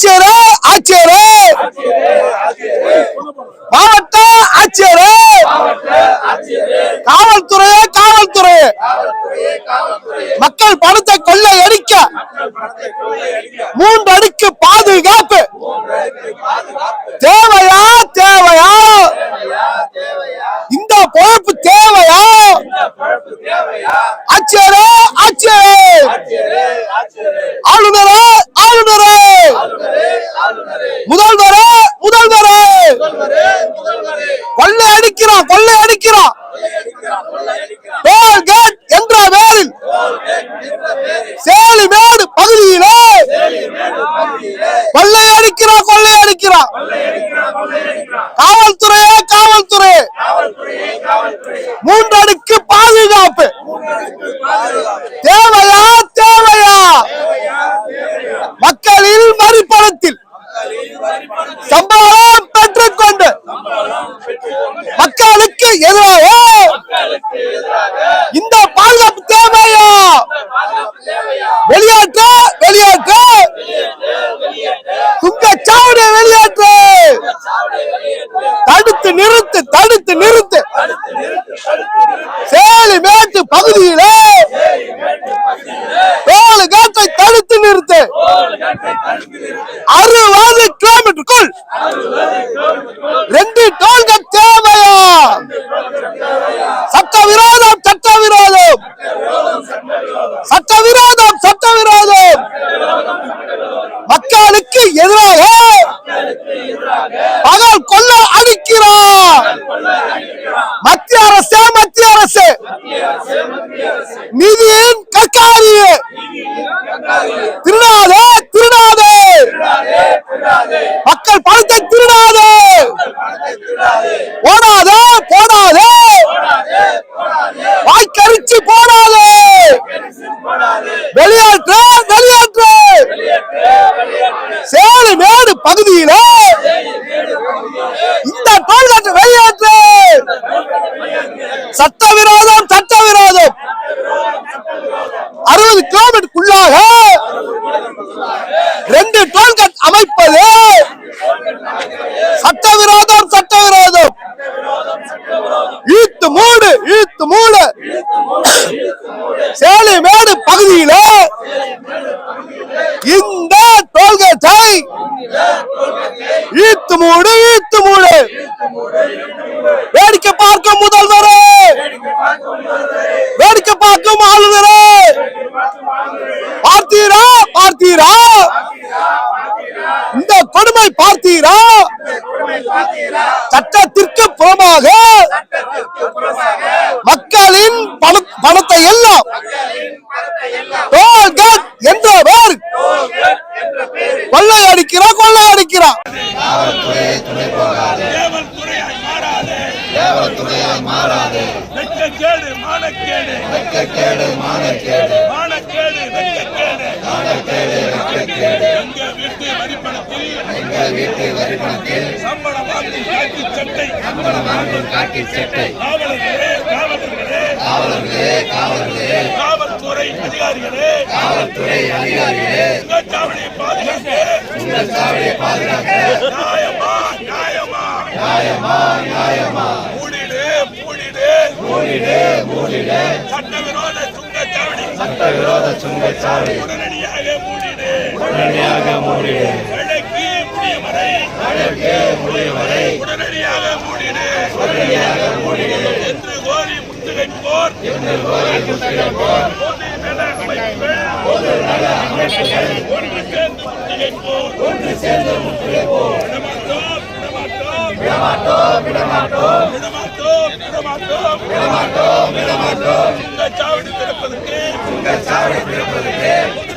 ஆட்சியரே ஆட்சியரே மாவட்ட ஆட்சியரே காவல்துறையே காவல்துறை. மக்கள் பணத்தை கொள்ளையடிக்க மூன்று அடிக்கு பாதுகாப்பு. கொள்ளை அடிக்கிறான் கொள்ளை அடிக்கிறான். என்ற பேரில் சேலிமேடு பகுதியிலே கொள்ளை அடிக்கிறான் கொள்ளை அடிக்கிறான். காவல்துறையே காவல்துறை. மூன்றடுக்கு பாதுகாப்பு. தேவையா தேவையா? மக்களின் வரிப்பணத்தில் சம்பளம் பெற்றுக் மக்களுக்கு எதிராக. இந்த பாதுகாப்பு தேவையா? வெளியேற்ற வெளியேற்ற. சுங்கச்சாவடியை வெளியேற்று. தடுத்து நிறுத்து தடுத்து நிறுத்து. சேலி மேட்டு பகுதியிலே டோல் கேட்டை தடுத்து நிறுத்து. அறுபது கிலோமீட்டருக்குள் ரெண்டு டோல் சட்ட விரோதம் சட்ட விரோதம் சட்ட விரோதம் சட்ட விரோதம் மக்களுக்கு எதிராக பகல் கொள்ள அடிக்கிறார். மத்திய அரசே மத்திய அரசு. நிதியின் கற்காரியே திருநாதே திருநாதே மக்கள் பணத்தை திருநாதே சட்டவிரோத பார்த்தீரா பார்த்தீரா. இந்த கொடுமை பார்த்தீரா. சட்டத்திற்கு புறமாக மக்களின் பண- பணத்தை எல்லாம் டோல்கேட் என்ற பேர் கொள்ளையடிக்கிறா கொள்ளையடிக்கிறா தேவல் மாறாதே. மானக்கேடு வெட்கக்கேடு மானக்கேடு. மானக்கேடு வெட்கக்கேடு மானக்கேடு வெட்கக்கேடு எங்கள் வீட்டு வரிப்பணத்தில் சம்பளம் வாங்கி காக்கி சட்டை. காவலர்களே காவலர்களே. காவல்துறை அதிகாரிகளே. காவல்துறை அதிகாரிகளே. பாதுகாக்க நியாயமா நியாயமா. நியாயமா நியாயமா. சட்டவிரோத சுங்கச்சாவடி. சட்டவிரோத சுங்கச்சாவடி. உடனடியாக மூடிடு. உடனடியாக மூடிடு. வழக்கு முடியும் வரை வழக்கு முடியும் வரை உடனடியாக மூடிடு. உடனடியாக மூடிடு. என்று கோரி முற்றுகைப்போர் என்று கோரி முற்றுகைப்போர் பொது நல அமைப்புகள். ஒன்று சேர்ந்து முற்றுகைப்போர் ஒன்று சேர்ந்து முற்றுகைப்போர் விடமாட்டோம் விடமாட்டோம். விடமாட்டோம் விடமாட்டோம். விடமாட்டோம். விடமாட்டோம் விடமாட்டோம் விடமாட்டோம் உங்கள் சாவடி திறப்பதற்கு உங்கள் சாவடி திறப்பதற்கு.